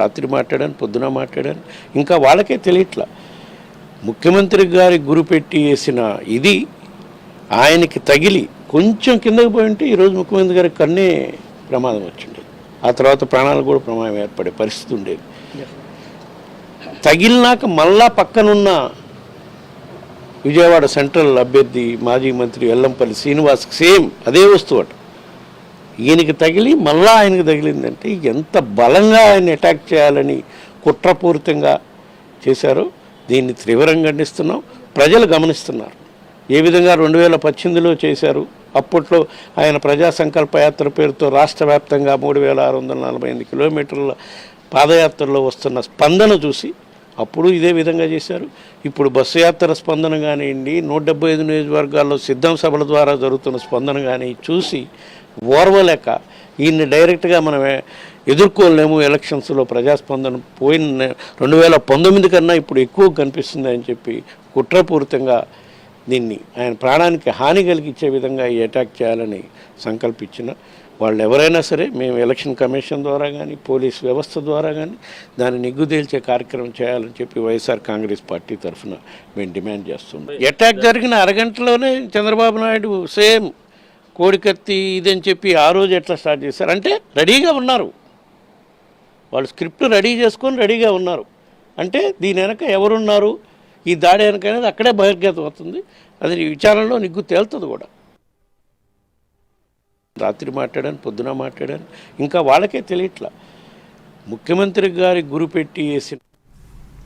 రాత్రి మాట్లాడాను పొద్దున మాట్లాడాను. ఇంకా వాళ్ళకే తెలియట్లా. ముఖ్యమంత్రి గారి గురి పెట్టి వేసిన ఇది ఆయనకి తగిలి కొంచెం కిందకి పోయి ఉంటే ఈరోజు ముఖ్యమంత్రి గారి కన్నే ప్రమాదం వచ్చిండేది. ఆ తర్వాత ప్రాణాలు కూడా ప్రమాదం ఏర్పడే పరిస్థితి ఉండేది. తగిలినాక మళ్ళా పక్కనున్న విజయవాడ సెంట్రల్ అభ్యర్థి మాజీ మంత్రి ఎల్లంపల్లి శ్రీనివాస్ సేమ్ అదే వస్తువు అటు. ఈయనకి తగిలి మళ్ళా ఆయనకు తగిలిందంటే ఎంత బలంగా ఆయన అటాక్ చేయాలని కుట్రపూరితంగా చేశారో దీన్ని తీవ్రంగా ఖండిస్తున్నాం. ప్రజలు గమనిస్తున్నారు. ఏ విధంగా రెండు వేల పద్దెనిమిదిలో చేశారు అప్పట్లో ఆయన ప్రజా సంకల్ప యాత్ర పేరుతో రాష్ట్ర వ్యాప్తంగా మూడు వేల ఆరు వందల నలభై ఎనిమిది కిలోమీటర్ల పాదయాత్రలో వస్తున్న స్పందన చూసి అప్పుడు ఇదే విధంగా చేశారు. ఇప్పుడు బస్సు యాత్ర స్పందన కానివ్వండి నూట డెబ్బై ఐదు నియోజకవర్గాల్లో సిద్ధం సభల ద్వారా జరుగుతున్న స్పందన కానీ చూసి ఓర్వలేక ఈయన్ని డైరెక్ట్గా మనం ఎదుర్కోలేము ఎలక్షన్స్లో ప్రజాస్పందన పోయిన రెండు వేల పంతొమ్మిది కన్నా ఇప్పుడు ఎక్కువ కనిపిస్తుంది అని చెప్పి కుట్రపూరితంగా దీన్ని ఆయన ప్రాణానికి హాని కలిగించే విధంగా ఈ అటాక్ చేయాలని సంకల్పించిన వాళ్ళు ఎవరైనా సరే మేము ఎలక్షన్ కమిషన్ ద్వారా కానీ పోలీస్ వ్యవస్థ ద్వారా కానీ దాన్ని నిగ్గుదేల్చే కార్యక్రమం చేయాలని చెప్పి వైఎస్ఆర్ కాంగ్రెస్ పార్టీ తరఫున మేము డిమాండ్ చేస్తున్నాం. అటాక్ జరిగిన అరగంటలోనే చంద్రబాబు నాయుడు సేమ్ కోడికత్తి ఇదని చెప్పి ఆ రోజు ఎట్లా స్టార్ట్ చేశారు? అంటే రెడీగా ఉన్నారు. వాళ్ళు స్క్రిప్ట్ రెడీ చేసుకొని రెడీగా ఉన్నారు. అంటే దీని వెనక ఎవరున్నారు? ఈ దాడి వెనకనేది అక్కడే బహిర్గతం అవుతుంది. అది ఈ విచారణలో నిగ్గు తేలుతుంది కూడా. రాత్రి మాట్లాడాను పొద్దున మాట్లాడాను ఇంకా వాళ్ళకే తెలియట్లా. ముఖ్యమంత్రి గారి గురి పెట్టి వేసిన